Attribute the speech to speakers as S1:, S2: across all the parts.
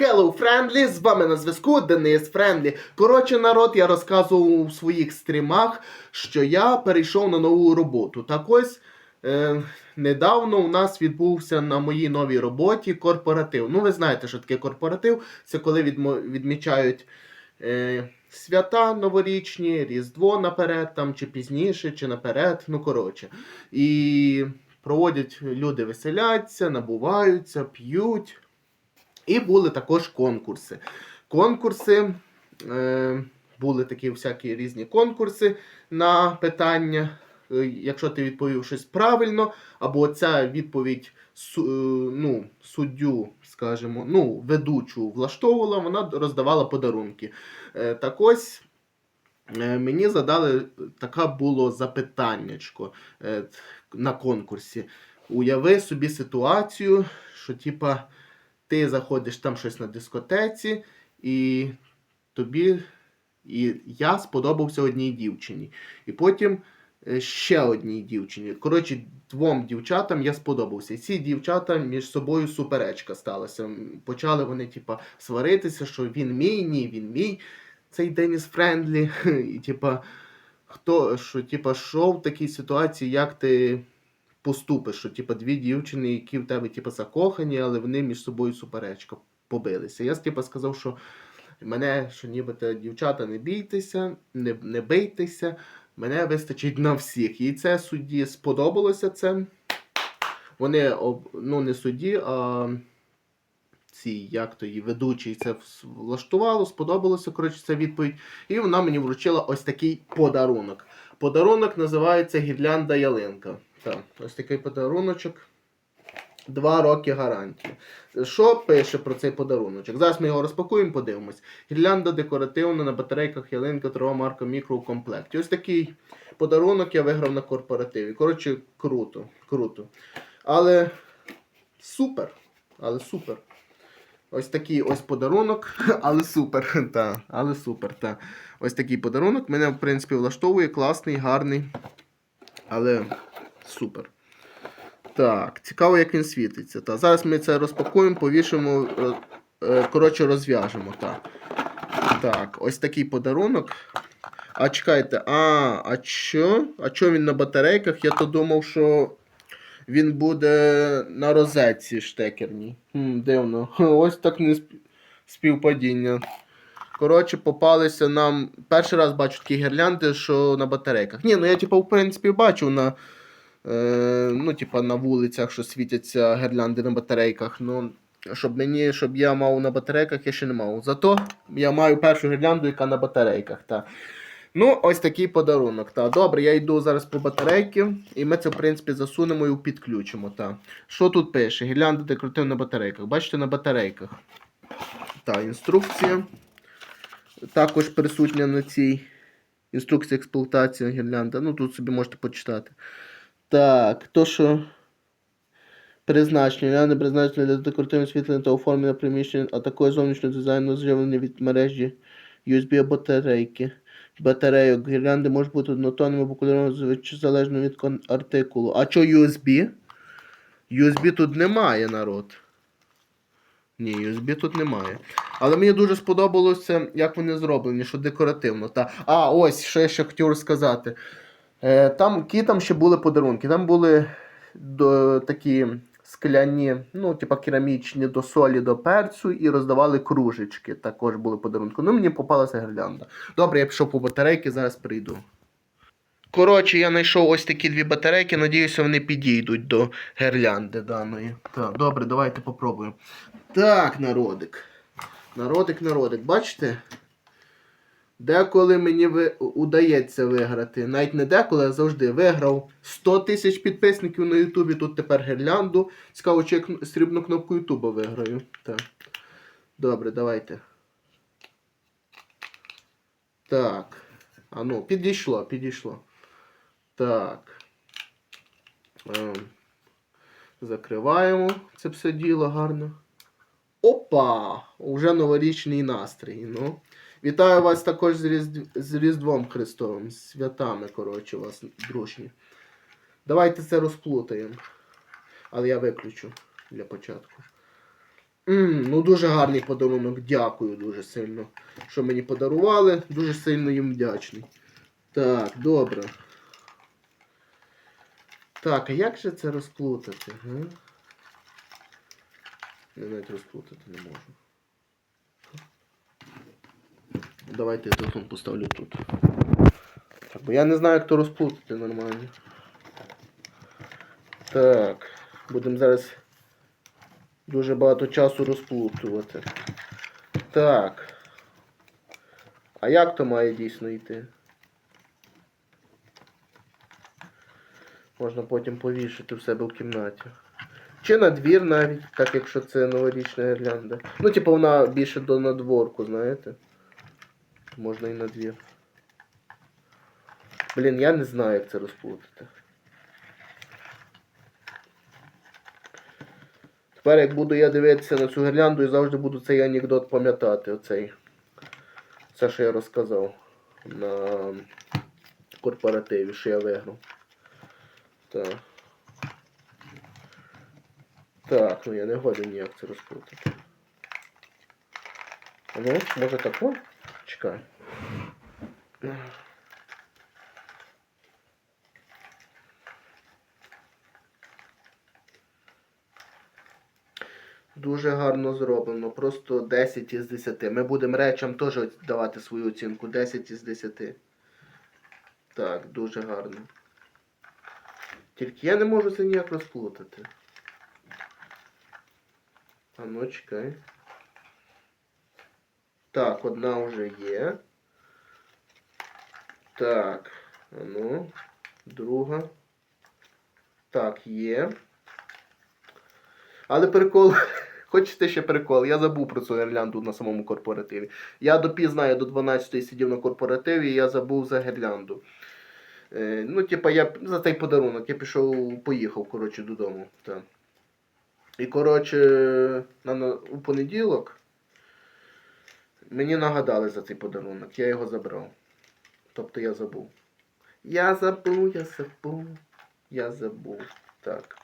S1: Hello, Friendly, з вами на зв'язку Денис Френдлі. Коротше, народ, я розказував у своїх стрімах, що я перейшов на нову роботу. Так ось е, недавно у нас відбувся на моїй новій роботі корпоратив. Ну, ви знаєте, що таке корпоратив. Це коли відмо- відмічають е, свята новорічні, Різдво наперед, там, чи пізніше, чи наперед. Ну, коротше. І проводять люди веселяться, набуваються, п'ють. І були також конкурси. Конкурси, е, були такі всякі різні конкурси на питання. Е, Якщо ти відповів щось правильно, або ця відповідь е, ну, суддю, скажімо, ну, ведучу влаштовувала, вона роздавала подарунки. Е, Так ось мені задали таке було запитаннячко на конкурсі. Уяви собі ситуацію, що типа ти заходиш там щось на дискотеці, і тобі. І я сподобався одній дівчині. І потім е, ще одній дівчині. Коротше, двом дівчатам я сподобався. І ці дівчата між собою суперечка сталася. Почали вони, типа, сваритися, що він мій, ні, він мій. Цей Деніс Френдлі. І, типа, хто, що, типа, що в такій ситуації, як ти поступиш, що типа дві дівчини, які в тебе типа закохані, але вони між собою суперечка побилися. Я типа сказав, що мене, що нібито дівчата не бійтеся, не, не бийтеся, мене вистачить на всіх. І це судді сподобалося це. Вони ну не судді, а ці, як то її ведучий це влаштувало, сподобалося, коротше, ця відповідь. І вона мені вручила ось такий подарунок. Подарунок називається Гірлянда ялинка. Так, ось такий подаруночок. Два роки гарантії. Що пише про цей подаруночок? Зараз ми його розпакуємо, подивимось. Гірлянда декоративна на батарейках ялинка трова марка мікро у комплекті. Ось такий подарунок я виграв на корпоративі. Коротше, круто, круто. Але супер. Але супер. Ось такий ось подарунок, але супер. Та, але супер, та. Ось такий подарунок. Мене, в принципі, влаштовує, класний, гарний. Але супер. Так, цікаво, як він світиться. Та. Зараз ми це розпакуємо, повішимо, е, е, коротше, розв'яжемо. Так. так, ось такий подарунок. А чекайте, а, а що? А що він на батарейках? Я то думав, що він буде на розетці штекерній. Хм, дивно. Ось так не співпадіння. Коротше, попалися нам. Перший раз бачу такі гірлянди, що на батарейках. Ні, ну я типу, в принципі, бачив на. Е, ну, типа, на вулицях, що світяться гірлянди на батарейках. Ну, щоб мені, щоб я мав на батарейках, я ще не мав. Зато я маю першу гірлянду, яка на батарейках. Та. Ну, ось такий подарунок. Та. Добре, я йду зараз по батарейки, і ми це, в принципі, засунемо і підключимо. Та. Що тут пише? Гірлянда декоративна на батарейках. Бачите, на батарейках. Та, інструкція. Також присутня на цій інструкції експлуатації гірлянда. Ну, тут собі можете почитати. Так, то що. Призначення. Гірлянда призначення для декоративного освітлення та оформлення приміщення, а також зовнішнього дизайну живлення від мережі USB батарейки. Батарейок. Гірлянди можуть бути однотонними або кольоровими, залежно від артикулу. А що USB? USB тут немає, народ. Ні, USB тут немає. Але мені дуже сподобалося, як вони зроблені, що декоративно. Та... А, ось, що я ще хотів розказати. Е, там, які там ще були подарунки? Там були до, такі скляні, ну, типа керамічні до солі, до перцю, і роздавали кружечки. Також були подарунки. Ну, мені попалася гірлянда. Добре, я пішов по батарейки, зараз прийду. Коротше, я знайшов ось такі дві батарейки, надіюся, вони підійдуть до гірлянди даної. Так, добре, давайте попробуємо. Так, народик. Народик, народик, бачите? Деколи мені ви... удається виграти. Навіть не деколи, а завжди виграв 100 тисяч підписників на Ютубі. Тут тепер гірлянду. Цікаво, чи я срібну кнопку Ютуба виграю. Так. Добре, давайте. Так. А ну, підійшло, підійшло. Так. Ем. Закриваємо це все діло гарно. Опа! Уже новорічний настрій. Ну. Вітаю вас також з, Різдв... з Різдвом Христовим, з святами, коротше, вас, дружні. Давайте це розплутаємо. Але я виключу для початку. М, ну дуже гарний подарунок. Дякую дуже сильно, що мені подарували. Дуже сильно їм вдячний. Так, добре. Так, а як же це розплутати? Га? Я навіть розплутати не можу. Давайте я телефон поставлю тут. Так, бо я не знаю, як то розплутати нормально. Так, будемо зараз дуже багато часу розплутувати. Так. А як то має дійсно йти? Можна потім повішати в себе в кімнаті. Чи на двір навіть, так якщо це новорічна гірлянда. Ну, типу, вона більше до надворку, знаєте? Можна і на двір. Блін, я не знаю, як це розплутати. Тепер, як буду я дивитися на цю гірлянду і завжди буду цей анекдот пам'ятати, оцей. Це, що я розказав на корпоративі, що я виграв. Так. Так, ну я не годен ніяк це розплутати. Ну, може тако? Чекай. Дуже гарно зроблено. Просто 10 із 10. Ми будемо речам теж давати свою оцінку. 10 із 10. Так, дуже гарно. Тільки я не можу це ніяк розплутати. А ну чекай. Так, одна вже є. Так. Ну. Друга. Так, є. Але прикол. Хочете ще прикол? Я забув про цю гірлянду на самому корпоративі. Я допізна, я до 12-ї сидів на корпоративі і я забув за гірлянду. Е, ну, типа, я за цей подарунок я пішов, поїхав, коротше, додому. Так. І, коротше, у понеділок мені нагадали за цей подарунок, я його забрав. Тобто я забув. Я забув, я забув, я забув. Так.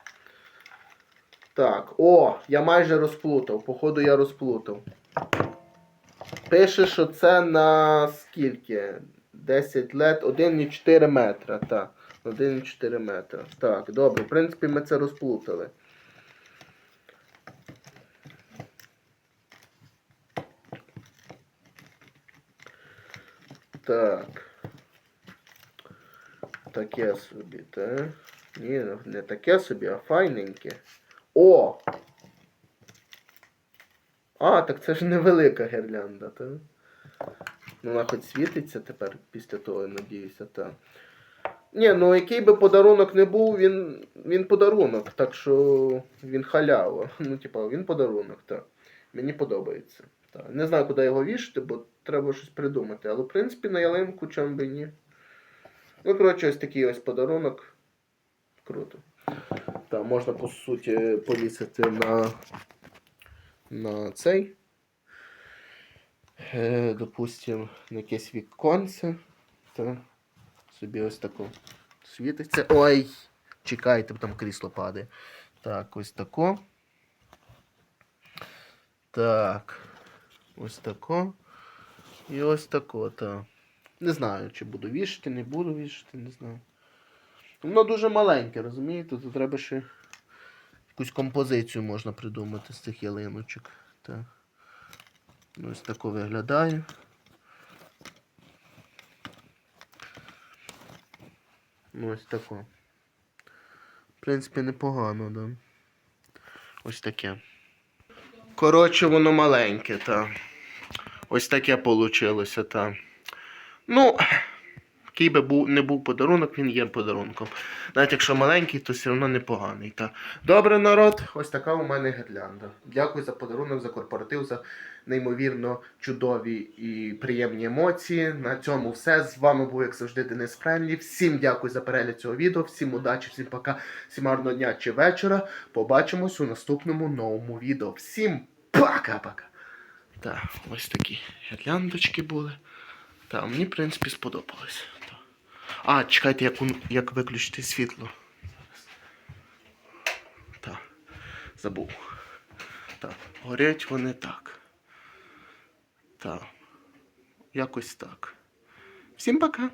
S1: Так, о, я майже розплутав. Походу я розплутав. Пише, що це на скільки? 10 лет, 1,4 метра. Так. 1,4 метра. Так, добре. В принципі, ми це розплутали. Так. Таке собі, так? Ні, не таке собі, а файненьке. О! А, так це ж невелика гірлянда, так? Ну, вона хоч світиться тепер після того, я надіюся, так. Ні, ну який би подарунок не був, він, він подарунок, так що він халява. Ну, типа, він подарунок, так. Мені подобається. Так. Не знаю, куди його вішати, бо треба щось придумати. Але в принципі на ялинку чим би ні. Ну, коротше, ось такий ось подарунок. Круто. Так, можна по суті повісити на, на цей. Е, допустим, на якесь віконце. Та собі ось тако світиться. Ой! Чекайте, там крісло падає. Так, ось тако. Так. Ось тако. І ось тако, так. Не знаю, чи буду вішати, не буду вішати, не знаю. Воно дуже маленьке, розумієте? Тут треба ще якусь композицію можна придумати з цих ялиночок. Так. Ну, Ось тако виглядає. Ну, ось тако. В принципі, непогано, да. Ось таке. Коротше, воно маленьке, та. Ось таке получилося, та. Ну, який би був, не був подарунок, він є подарунком. Навіть якщо маленький, то все одно непоганий. Та. Добре, народ, ось така у мене гірлянда. Дякую за подарунок, за корпоратив, за неймовірно чудові і приємні емоції. На цьому все. З вами був, як завжди, Денис Френлі. Всім дякую за перегляд цього відео, всім удачі, всім пока, всім гарного дня чи вечора. Побачимось у наступному новому відео. Всім пока-пока. Так, ось такі гірляндочки були. Так, мені, в принципі, сподобалось. А, чекайте, як, як виключити світло. Так, забув. Так, горять вони так. Так. Якось так. Всім пока.